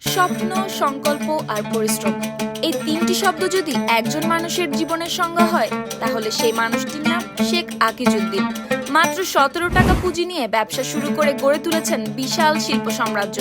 স্বপ্ন, সংকল্প আর পরিশ্রম। এই তিনটি শব্দ যদি একজন মানুষের জীবনের সংজ্ঞা হয়, তাহলে সেই মানুষটির নাম শেখ আকিজুদ্দিন মাত্র সতেরো টাকা পুঁজি নিয়ে ব্যবসা শুরু করে গড়ে তুলেছেন বিশাল শিল্প সাম্রাজ্য।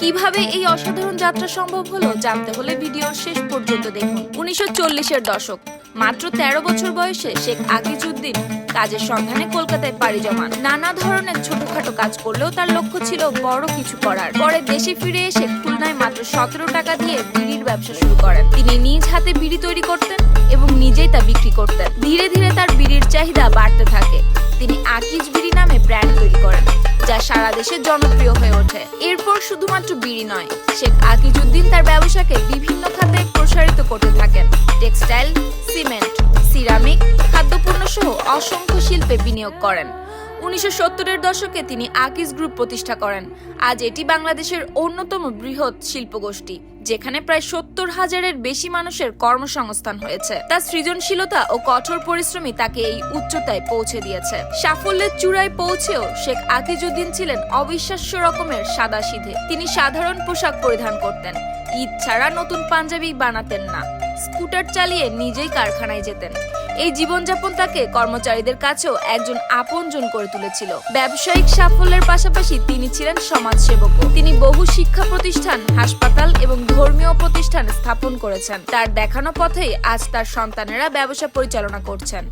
কীভাবে এই অসাধারণ যাত্রা সম্ভব হলো জানতে হলে ভিডিও শেষ পর্যন্ত দেখুন। উনিশশো চল্লিশের দশক। মাত্র তেরো বছর বয়সে শেখ আকিজুদ্দিন কাজের সন্ধানে কলকাতায় পাড়ি জমান। নানা ধরনের ছোটখাটো কাজ করলেও তার লক্ষ্য ছিল বড় কিছু করার। পরে দেশে ফিরে এসে খুলনায় মাত্র সতেরো টাকা দিয়ে বিড়ির ব্যবসা শুরু করেন। তিনি নিজ হাতে বিড়ি তৈরি করতেন এবং নিজেই তা বিক্রি করতেন। ধীরে ধীরে তার বিড়ির চাহিদা বাড়তে থাকে। তিনি আকিজ বিড়ি নামে ব্র্যান্ড তৈরি করেন, যা সারা দেশে জনপ্রিয় হয়ে ওঠে। এরপর শুধুমাত্র বিড়ি নয়, শেখ আকিজউদ্দিন তার ব্যবসাকে বিভিন্ন খাতে প্রসারিত করতে থাকেন। টেক্সটাইল অসংখ্য শিল্পে বিনিয়োগ করেন। উনিশশো সত্তরের দশকে তিনি আকিজ গ্রুপ প্রতিষ্ঠা করেন। আজ এটি বাংলাদেশের অন্যতম বৃহৎ শিল্পগোষ্ঠী, যেখানে প্রায় সত্তর হাজারের বেশি মানুষের কর্মসংস্থান হয়েছে। তার সৃজনশীলতা ও কঠোর পরিশ্রমী তাকে এই উচ্চতায় পৌঁছে দিয়েছে। সাফল্যের চূড়ায় পৌঁছেও শেখ আকিজুদ্দিন ছিলেন অবিশ্বাস্য রকমের সাদাসিধে। তিনি সাধারণ পোশাক পরিধান করতেন। ঈদ ছাড়া নতুন পাঞ্জাবি বানাতেন না। স্কুটার চালিয়ে নিজেই কারখানায় যেতেন। এই জীবনযাপন তাকে কর্মচারীদের কাছেও একজন আপনজন করে তুলেছিল। ব্যবসায়িক সাফল্যের পাশাপাশি তিনি ছিলেন সমাজসেবক। তিনি বহু শিক্ষা প্রতিষ্ঠান, হাসপাতাল এবং ধর্মীয় প্রতিষ্ঠান স্থাপন করেছেন। তার দেখানো পথেই আজ তার সন্তানেরা ব্যবসা পরিচালনা করছেন।